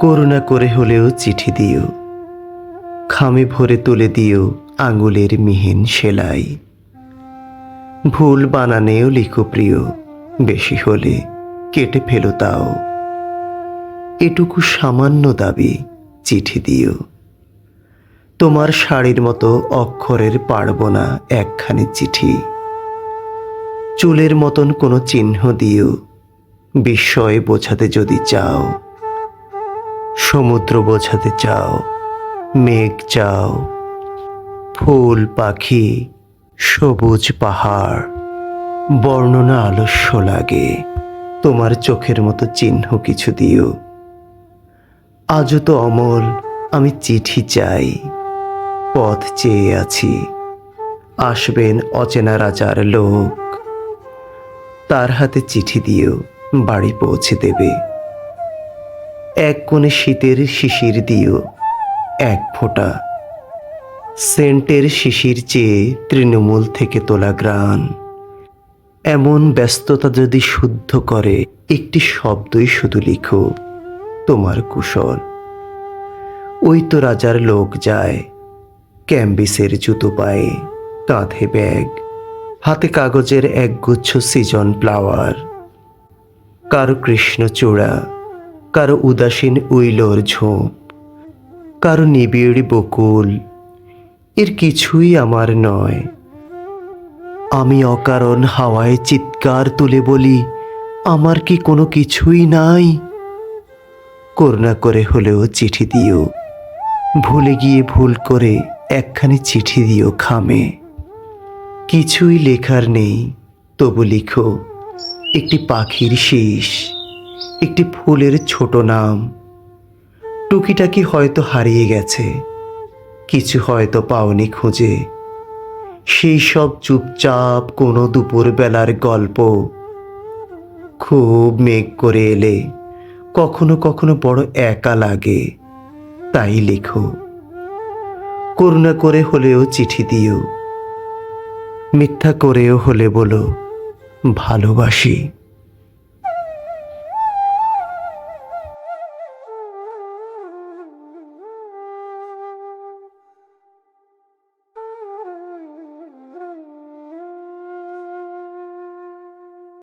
করুণা করে হলেও চিঠি দিও। খামে ভরে তুলে দিও আঙুলের মিহিন সেলাই। ভুল বানানেও লিখো প্রিয়, বেশি হলে কেটে ফেলো তাও। এটুকু সামান্য দাবি, চিঠি দিও। তোমার শাড়ির মতো অক্ষরের পারব না একখানি চিঠি। চুলের মতন কোনো চিহ্ন দিও, বিস্ময়ে বোঝাতে যদি চাও। সমুদ্র বোঝাতে চাও, মেঘ চাও, ফুল, পাখি, সবুজ পাহাড়, বর্ণনা আলস্য লাগে, তোমার চোখের মতো চিহ্ন কিছু দিও। আজও তো অমল, আমি চিঠি চাই, পথ চেয়ে আছি, আসবেন অচেনা রাজার লোক। তার হাতে চিঠি দিও, বাড়ি পৌঁছে দেবে। এক কোণে শীতের শিশির দিও, এক ফোঁটা। সেন্টের শিশির চেয়ে তৃণমূল থেকে তোলা গ্রাণ। এমন ব্যস্ততা যদি শুদ্ধ করে, একটি শব্দই শুধু লিখো, তোমার কুশল। ওই তো রাজার লোক যায়, ক্যাম্বিসের জুতো পায়ে, কাঁধে ব্যাগ। হাতে কাগজের একগুচ্ছ সিজন ফ্লাওয়ার। কারও কৃষ্ণচূড়া কারও উদাসীন উইলোর ঝোপ, কারও নিবিড় বকুল, এর কিছুই আমার নয়। আমি অকারণ হাওয়ায় চিৎকার তুলে বলি, আমার কি কোনো কিছুই নাই? করুণা করে হলেও চিঠি দিও, ভুলে গিয়ে ভুল করে একখানি চিঠি দিও খামে। কিছুই লেখার নেই, তবু লিখো, একটি পাখির শীষ। একটি ফুলের ছোট নাম। টুকিটাকি হয়তো হারিয়ে গেছে। কিছু হয়তো পাওনি খুঁজে। সেই সব চুপচাপ কোনো দুপুর বেলার গল্প। খুব মেঘ করে এলে কখনো কখনো বড় একা লাগে, তাই লেখো। করুণা করে হলেও চিঠি দিও। মিথ্যা করেও হলে বলো, ভালোবাসি।